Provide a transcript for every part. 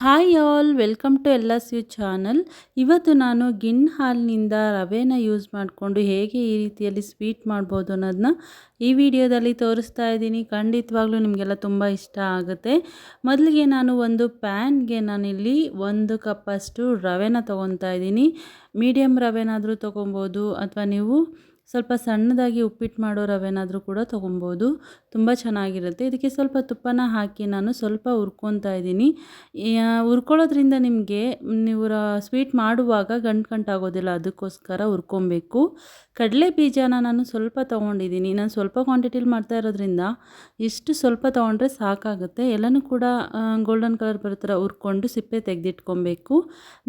Hi all welcome to ಎಲ್ಲ S U channel ಇವತ್ತು ನಾನು ಗಿನ್ ಹಾಲಿನಿಂದ ರವೆನ ಯೂಸ್ ಮಾಡಿಕೊಂಡು ಹೇಗೆ ಈ ರೀತಿಯಲ್ಲಿ ಸ್ವೀಟ್ ಮಾಡ್ಬೋದು ಅನ್ನೋದನ್ನ ಈ ವಿಡಿಯೋದಲ್ಲಿ ತೋರಿಸ್ತಾ ಇದ್ದೀನಿ. ಖಂಡಿತವಾಗ್ಲೂ ನಿಮಗೆಲ್ಲ ತುಂಬ ಇಷ್ಟ ಆಗುತ್ತೆ. ಮೊದಲಿಗೆ ನಾನು ಒಂದು ಪ್ಯಾನ್ಗೆ ನಾನಿಲ್ಲಿ ಒಂದು ಕಪ್ಪಷ್ಟು ರವೆನ ತೊಗೊತಾ ಇದ್ದೀನಿ. ಮೀಡಿಯಮ್ ರವೆನಾದರೂ ತೊಗೊಬೋದು ಅಥವಾ ನೀವು ಸ್ವಲ್ಪ ಸಣ್ಣದಾಗಿ ಉಪ್ಪಿಟ್ಟು ಮಾಡೋ ರವೆನಾದರೂ ಕೂಡ ತೊಗೊಬೋದು. ತುಂಬ ಚೆನ್ನಾಗಿರುತ್ತೆ. ಇದಕ್ಕೆ ಸ್ವಲ್ಪ ತುಪ್ಪನ ಹಾಕಿ ನಾನು ಸ್ವಲ್ಪ ಹುರ್ಕೊತಾ ಇದ್ದೀನಿ. ಹುರ್ಕೊಳ್ಳೋದ್ರಿಂದ ನಿಮಗೆ ನೀವು ಸ್ವೀಟ್ ಮಾಡುವಾಗ ಗಂಟು ಗಂಟಾಗೋದಿಲ್ಲ. ಅದಕ್ಕೋಸ್ಕರ ಹುರ್ಕೊಬೇಕು. ಕಡಲೆ ಬೀಜನ ನಾನು ಸ್ವಲ್ಪ ತೊಗೊಂಡಿದ್ದೀನಿ. ನಾನು ಸ್ವಲ್ಪ ಕ್ವಾಂಟಿಟಿಲಿ ಮಾಡ್ತಾ ಇರೋದ್ರಿಂದ ಇಷ್ಟು ಸ್ವಲ್ಪ ತೊಗೊಂಡ್ರೆ ಸಾಕಾಗುತ್ತೆ. ಎಲ್ಲನೂ ಕೂಡ ಗೋಲ್ಡನ್ ಕಲರ್ ಬರೋ ಥರ ಸಿಪ್ಪೆ ತೆಗೆದಿಟ್ಕೊಬೇಕು.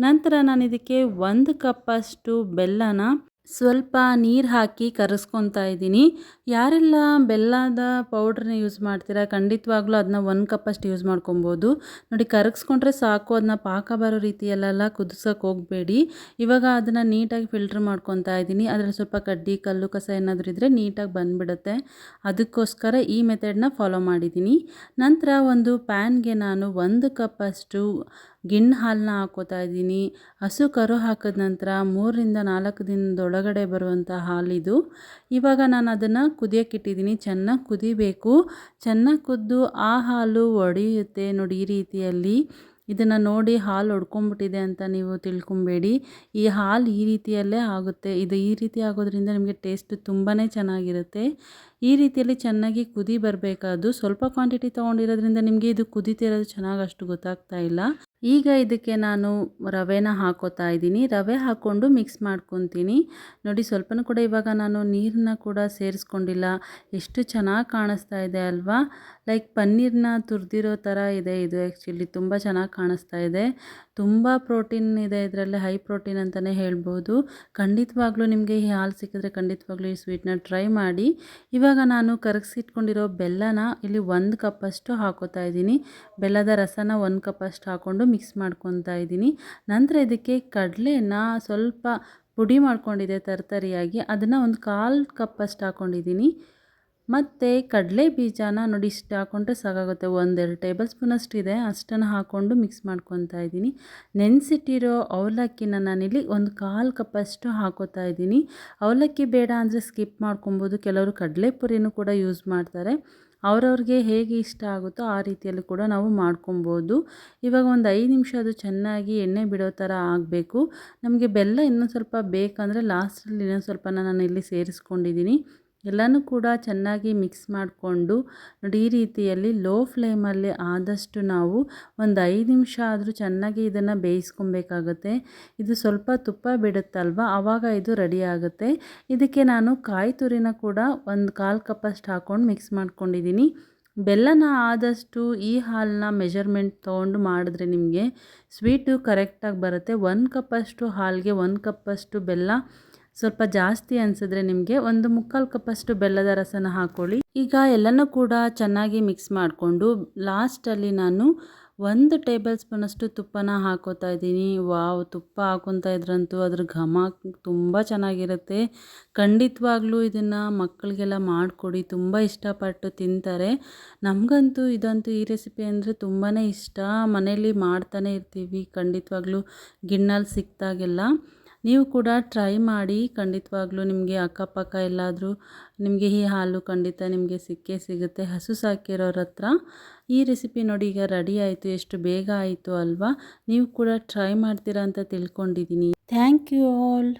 ನಂತರ ನಾನು ಇದಕ್ಕೆ ಒಂದು ಕಪ್ಪಷ್ಟು ಬೆಲ್ಲನ ಸ್ವಲ್ಪ ನೀರು ಹಾಕಿ ಕರಸ್ಕೊತಾ ಇದ್ದೀನಿ. ಯಾರೆಲ್ಲ ಬೆಲ್ಲದ ಪೌಡ್ರನ್ನ ಯೂಸ್ ಮಾಡ್ತೀರಾ ಖಂಡಿತವಾಗ್ಲೂ ಅದನ್ನ ಒಂದು ಕಪ್ಪಷ್ಟು ಯೂಸ್ ಮಾಡ್ಕೊಬೋದು. ನೋಡಿ ಕರಗಿಸ್ಕೊಂಡ್ರೆ ಸಾಕು ಅದನ್ನ ಪಾಕ ಬರೋ ರೀತಿಯಲ್ಲೆಲ್ಲ ಕುದಿಸೋಕೆ ಹೋಗಬೇಡಿ. ಇವಾಗ ಅದನ್ನು ನೀಟಾಗಿ ಫಿಲ್ಟ್ರ್ ಮಾಡ್ಕೊತಾ ಇದ್ದೀನಿ. ಅದರಲ್ಲಿ ಸ್ವಲ್ಪ ಕಡ್ಡಿ, ಕಲ್ಲು, ಕಸ ಏನಾದರೂ ಇದ್ದರೆ ನೀಟಾಗಿ ಬಂದುಬಿಡುತ್ತೆ. ಅದಕ್ಕೋಸ್ಕರ ಈ ಮೆಥಡ್ನ ಫಾಲೋ ಮಾಡಿದ್ದೀನಿ. ನಂತರ ಒಂದು ಪ್ಯಾನ್ಗೆ ನಾನು ಒಂದು ಕಪ್ಪಷ್ಟು ಗಿಣ್ಣು ಹಾಲನ್ನ ಹಾಕೋತಾ ಇದ್ದೀನಿ. ಹಸು ಕರು ಹಾಕಿದ ನಂತರ ಮೂರರಿಂದ ನಾಲ್ಕು ದಿನದೊಳಗಡೆ ಬರುವಂಥ ಹಾಲಿದು ಇವಾಗ ನಾನು ಅದನ್ನು ಕುದಿಯೋಕ್ಕಿಟ್ಟಿದ್ದೀನಿ ಚೆನ್ನಾಗಿ ಕುದಿಬೇಕು. ಚೆನ್ನಾಗಿ ಕುದ್ದು ಆ ಹಾಲು ಒಡೆಯುತ್ತೆ ನೋಡಿ ಈ ರೀತಿಯಲ್ಲಿ. ಇದನ್ನು ನೋಡಿ ಹಾಲು ಒಡ್ಕೊಂಬಿಟ್ಟಿದೆ ಅಂತ ನೀವು ತಿಳ್ಕೊಬೇಡಿ. ಈ ಹಾಲು ಈ ರೀತಿಯಲ್ಲೇ ಆಗುತ್ತೆ. ಇದು ಈ ರೀತಿ ಆಗೋದ್ರಿಂದ ನಿಮಗೆ ಟೇಸ್ಟ್ ತುಂಬಾ ಚೆನ್ನಾಗಿರುತ್ತೆ. ಈ ರೀತಿಯಲ್ಲಿ ಚೆನ್ನಾಗಿ ಕುದಿ ಬರಬೇಕಾದ್ದು ಸ್ವಲ್ಪ ಕ್ವಾಂಟಿಟಿ ತೊಗೊಂಡಿರೋದ್ರಿಂದ ನಿಮಗೆ ಇದು ಕುದಿತಿರೋದು ಚೆನ್ನಾಗಿ ಅಷ್ಟು ಗೊತ್ತಾಗ್ತಾ ಇಲ್ಲ. ಈಗ ಇದಕ್ಕೆ ನಾನು ರವೆನ ಹಾಕೋತಾ ಇದ್ದೀನಿ. ರವೆ ಹಾಕ್ಕೊಂಡು ಮಿಕ್ಸ್ ಮಾಡ್ಕೊತೀನಿ. ನೋಡಿ ಸ್ವಲ್ಪನೂ ಕೂಡ ಇವಾಗ ನಾನು ನೀರನ್ನ ಕೂಡ ಸೇರಿಸ್ಕೊಂಡಿಲ್ಲ. ಎಷ್ಟು ಚೆನ್ನಾಗಿ ಕಾಣಿಸ್ತಾ ಇದೆ ಅಲ್ವಾ? ಲೈಕ್ ಪನ್ನೀರ್ನ ತುರಿದಿರೋ ಥರ ಇದೆ ಇದು ಆ್ಯಕ್ಚುಲಿ ತುಂಬ ಚೆನ್ನಾಗಿ ಕಾಣಿಸ್ತಾ ಇದೆ. ತುಂಬ ಪ್ರೋಟೀನ್ ಇದೆ ಇದರಲ್ಲಿ ಹೈ ಪ್ರೋಟೀನ್ ಅಂತಲೇ ಹೇಳ್ಬೋದು. ಖಂಡಿತವಾಗ್ಲೂ ನಿಮಗೆ ಈ ಹಾಲು ಸಿಕ್ಕಿದ್ರೆ ಖಂಡಿತವಾಗ್ಲೂ ಈ ಸ್ವೀಟ್ನ ಟ್ರೈ ಮಾಡಿ. ಇವಾಗ ನಾನು ಕರಗಿಸಿಟ್ಕೊಂಡಿರೋ ಬೆಲ್ಲನ ಇಲ್ಲಿ ಒಂದು ಕಪ್ಪಷ್ಟು ಹಾಕೋತಾ ಇದ್ದೀನಿ. ಬೆಲ್ಲದ ರಸನ ಒಂದು ಕಪ್ಪಷ್ಟು ಹಾಕ್ಕೊಂಡು ಮಿಕ್ಸ್ ಮಾಡ್ಕೊತಾ ಇದ್ದೀನಿ. ನಂತರ ಇದಕ್ಕೆ ಕಡಲೆನ ಸ್ವಲ್ಪ ಪುಡಿ ಮಾಡ್ಕೊಂಡಿದ್ದೆ ತರತರಿಯಾಗಿ. ಅದನ್ನು ಒಂದು ಕಾಲು ಕಪ್ಪಷ್ಟು ಹಾಕ್ಕೊಂಡಿದ್ದೀನಿ ಮತ್ತು ಕಡಲೆ ಬೀಜನ ನೋಡಿ ಇಷ್ಟು ಹಾಕ್ಕೊಂಡ್ರೆ ಸಾಕಾಗುತ್ತೆ. ಒಂದೆರಡು ಟೇಬಲ್ ಸ್ಪೂನಷ್ಟು ಇದೆ. ಅಷ್ಟನ್ನು ಹಾಕ್ಕೊಂಡು ಮಿಕ್ಸ್ ಮಾಡ್ಕೊತಾ ಇದ್ದೀನಿ. ನೆನೆಸಿಟ್ಟಿರೋ ಅವಲಕ್ಕಿನ ನಾನಿಲ್ಲಿ ಒಂದು ಕಾಲು ಕಪ್ಪಷ್ಟು ಹಾಕೋತಾ ಇದ್ದೀನಿ. ಅವಲಕ್ಕಿ ಬೇಡ ಅಂದರೆ ಸ್ಕಿಪ್ ಮಾಡ್ಕೊಬೋದು. ಕೆಲವರು ಕಡಲೆ ಪುರಿನೂ ಕೂಡ ಯೂಸ್ ಮಾಡ್ತಾರೆ. ಅವ್ರವ್ರಿಗೆ ಹೇಗೆ ಇಷ್ಟ ಆಗುತ್ತೋ ಆ ರೀತಿಯಲ್ಲಿ ಕೂಡ ನಾವು ಮಾಡ್ಕೊಬೋದು. ಇವಾಗ ಒಂದು ಐದು ನಿಮಿಷ ಅದು ಚೆನ್ನಾಗಿ ಎಣ್ಣೆ ಬಿಡೋ ಥರ ಆಗಬೇಕು. ನಮಗೆ ಬೆಲ್ಲ ಇನ್ನೊಂದು ಸ್ವಲ್ಪ ಬೇಕಂದರೆ ಲಾಸ್ಟಲ್ಲಿ ಇನ್ನೊಂದು ಸ್ವಲ್ಪ ನಾನು ಇಲ್ಲಿ ಸೇರಿಸ್ಕೊಂಡಿದ್ದೀನಿ. ಎಲ್ಲನೂ ಕೂಡ ಚೆನ್ನಾಗಿ ಮಿಕ್ಸ್ ಮಾಡಿಕೊಂಡು ನೋಡಿ ಈ ರೀತಿಯಲ್ಲಿ ಲೋ ಫ್ಲೇಮಲ್ಲಿ ಆದಷ್ಟು ನಾವು ಒಂದು ಐದು ನಿಮಿಷ ಆದರೂ ಚೆನ್ನಾಗಿ ಇದನ್ನು ಬೇಯಿಸ್ಕೊಬೇಕಾಗುತ್ತೆ. ಇದು ಸ್ವಲ್ಪ ತುಪ್ಪ ಬಿಡುತ್ತಲ್ವ? ಆವಾಗ ಇದು ರೆಡಿ ಆಗುತ್ತೆ. ಇದಕ್ಕೆ ನಾನು ಕಾಯಿ ತುರಿನ ಕೂಡ ಒಂದು ಕಾಲು ಕಪ್ಪಷ್ಟು ಹಾಕ್ಕೊಂಡು ಮಿಕ್ಸ್ ಮಾಡ್ಕೊಂಡಿದ್ದೀನಿ. ಬೆಲ್ಲನ ಆದಷ್ಟು ಈ ಹಾಲನ್ನ ಮೆಜರ್ಮೆಂಟ್ ತೊಗೊಂಡು ಮಾಡಿದ್ರೆ ನಿಮಗೆ ಸ್ವೀಟು ಕರೆಕ್ಟಾಗಿ ಬರುತ್ತೆ. ಒಂದು ಕಪ್ಪಷ್ಟು ಹಾಲಿಗೆ ಒಂದು ಕಪ್ಪಷ್ಟು ಬೆಲ್ಲ ಸ್ವಲ್ಪ ಜಾಸ್ತಿ ಅನಿಸಿದ್ರೆ ನಿಮಗೆ ಒಂದು ಮುಕ್ಕಾಲು ಕಪ್ಪಷ್ಟು ಬೆಲ್ಲದ ರಸನ ಹಾಕ್ಕೊಳ್ಳಿ ಈಗ ಎಲ್ಲನೂ ಕೂಡ ಚೆನ್ನಾಗಿ ಮಿಕ್ಸ್ ಮಾಡಿಕೊಂಡು ಲಾಸ್ಟಲ್ಲಿ ನಾನು ಒಂದು ಟೇಬಲ್ ಸ್ಪೂನಷ್ಟು ತುಪ್ಪನ ಹಾಕೋತಾ ಇದ್ದೀನಿ. ವಾವ್, ತುಪ್ಪ ಹಾಕೊತಾ ಇದ್ರಂತೂ ಅದ್ರ ಘಮ ತುಂಬ ಚೆನ್ನಾಗಿರುತ್ತೆ. ಖಂಡಿತವಾಗ್ಲೂ ಇದನ್ನು ಮಕ್ಕಳಿಗೆಲ್ಲ ಮಾಡಿಕೊಡಿ, ತುಂಬ ಇಷ್ಟಪಟ್ಟು ತಿಂತಾರೆ. ನಮಗಂತೂ ಇದಂತೂ ಈ ರೆಸಿಪಿ ಅಂದರೆ ತುಂಬಾ ಇಷ್ಟ. ಮನೇಲಿ ಮಾಡ್ತಾನೆ ಇರ್ತೀವಿ. ಖಂಡಿತವಾಗ್ಲೂ ಗಿಣ್ಣಲ್ಲಿ ಸಿಕ್ತಾಗೆಲ್ಲ ನೀವು ಕೂಡ ಟ್ರೈ ಮಾಡಿ ಖಂಡಿತವಾಗ್ಲೂ ನಿಮಗೆ ಅಕ್ಕಪಕ್ಕ ಎಲ್ಲಾದರೂ ನಿಮಗೆ ಈ ಹಾಲು ಖಂಡಿತ ನಿಮಗೆ ಸಿಕ್ಕೇ ಸಿಗುತ್ತೆ. ಹಸು ಸಾಕಿರೋರ ಹತ್ರ ಈ ರೆಸಿಪಿ ನೋಡಿ ಈಗ ರೆಡಿ ಆಯಿತು, ಎಷ್ಟು ಬೇಗ ಆಯಿತು ಅಲ್ವಾ? ನೀವು ಕೂಡ ಟ್ರೈ ಮಾಡ್ತೀರಾ ಅಂತ ತಿಳ್ಕೊಂಡಿದ್ದೀನಿ ಥ್ಯಾಂಕ್ ಯು ಆಲ್